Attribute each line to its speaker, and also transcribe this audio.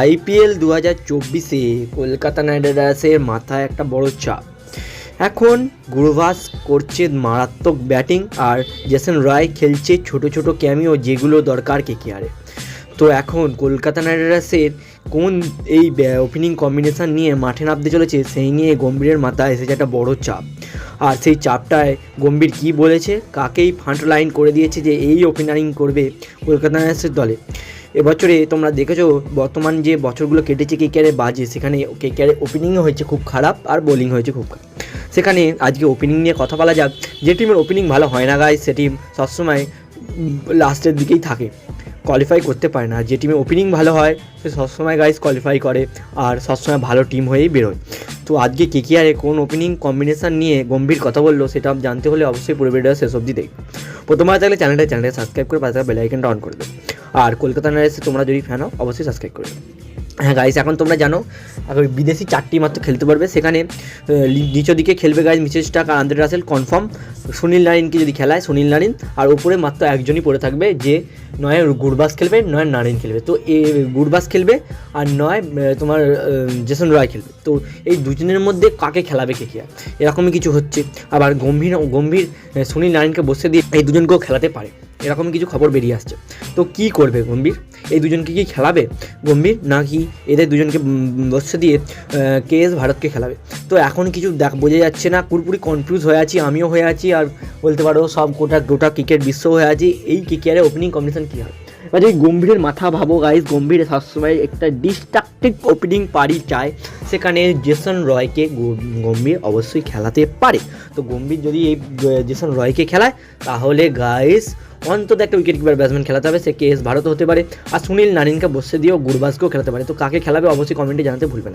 Speaker 1: IPL দু হাজার চব্বিশে কলকাতা নাইট রাইডার্সের মাথায় একটা বড় চাপ। এখন গুরবাস করছে মারাত্মক ব্যাটিং আর জেসন রায় খেলছে ছোট ছোট ক্যামিও যেগুলো দরকার কেকেআরে। তো এখন কলকাতা নাইট রাইডার্সের কোন এই ওপেনিং কম্বিনেশন নিয়ে মাঠে নামতে চলেছে সেই নিয়ে গম্ভীরের মাথায় এসেছে একটা বড় চাপ। আর সেই চাপটায় গম্ভীর কী বলেছে, কাকেই ফ্রন্ট লাইন করে দিয়েছে যে এই ওপেনারিং করবে কলকাতা নাইট দলে। এবছরে তোমরা দেখেছ, বর্তমান যে বছরগুলো কেটেছে কেকেআরে বাজে, সেখানে কেকেআরে ওপেনিংও হয়েছে খুব খারাপ আর বোলিং হয়েছে খুব খারাপ। সেখানে আজকে ওপেনিং নিয়ে কথা বলা যাক, যে টিমের ওপেনিং ভালো হয় না গাই সে টিম সবসময় লাস্টের দিকেই থাকে। কোয়ালিফাই করতে পারে না। যে টিমে ওপেনিং ভালো হয়, সে সবসময় গাইজ কোয়ালিফাই করে আর সবসময় ভালো টিম হয়েই বেরোয়। তো আজকে কে কে আরে কোন ওপেনিং কম্বিনেশান নিয়ে গম্ভীর কথা বলল, সেটা জানতে হলে অবশ্যই পুরো ভিডিও শেষ অব্দি দেখবে। প্রথমবার থাকলে চ্যানেলটা চ্যানেলটা সাবস্ক্রাইব করে পাশে বেলাইকনটা অন করে দেবে আর কলকাতা নাইট তোমরা যদি ফ্যান হও, অবশ্যই সাবস্ক্রাইব করে হ্যাঁ গাইস এখন তোমরা জানো, এখন বিদেশি চারটি মাত্র খেলতে পারবে। সেখানে নিচের দিকে খেলবে গাইজ মিচেল স্টাক আর আন্দ্রে রাসেল কনফার্ম সুনীল নারিনকে যদি খেলায়, সুনীল নারিন, আর উপরে মাত্র একজনই পড়ে থাকবে, যে নয় গুরবাস খেলবে, নয় নারিন খেলবে। তো এ, গুরবাস খেলবে, আর নয় তোমার জেসন রয় খেলবে। তো এই দুজনের মধ্যে কাকে খেলাবে কে কে? এরকমই কিছু হচ্ছে। আবার গম্ভীর গম্ভীর সুনীল নারিনকে বসে দিয়ে এই দুজনকেও খেলাতে পারে। এরকম কিছু খবর বেরিয়ে আসছে। তো কি করবে গম্ভীর? এই দুজনকে কি খেলাবে গম্ভীর? নাকি এদের দুজনকে বসে দিয়ে কে এস ভারতকে খেলাবে? তো এখন কিছু দেখ, বোঝা যাচ্ছে না, পুরোপুরি কনফিউজ হয়ে আছি, আমিও হয়ে আছি, আর বলতে পারো সব গোটা গোটা ক্রিকেট বিশ্ব হয়ে আছি। এই ক্রিকেটে ওপেনিং কম্বিনেশন কী হবে? যদি গম্ভীরের মাথা ভাবো গাইজ গম্ভীর সবসময় একটা ডিস্ট্রাকটিভ ওপেনিং পারি চায়। সেখানে জেসন রয়কে গম্ভীর অবশ্যই খেলাতে পারে। তো গম্ভীর যদি এই জেসন রয়কে খেলায়, তাহলে গাইস অন্তত একটা উইকেট কিপার ব্যাটসম্যান খেলাতে হবে। সে কে এস ভারত হতে পারে। আর সুনীল নারিনকে বসে দিয়েও গুরবাজকেও খেলাতে পারে। তো কাকে খেলাবে, অবশ্যই কমেন্টে জানাতে ভুলবে না।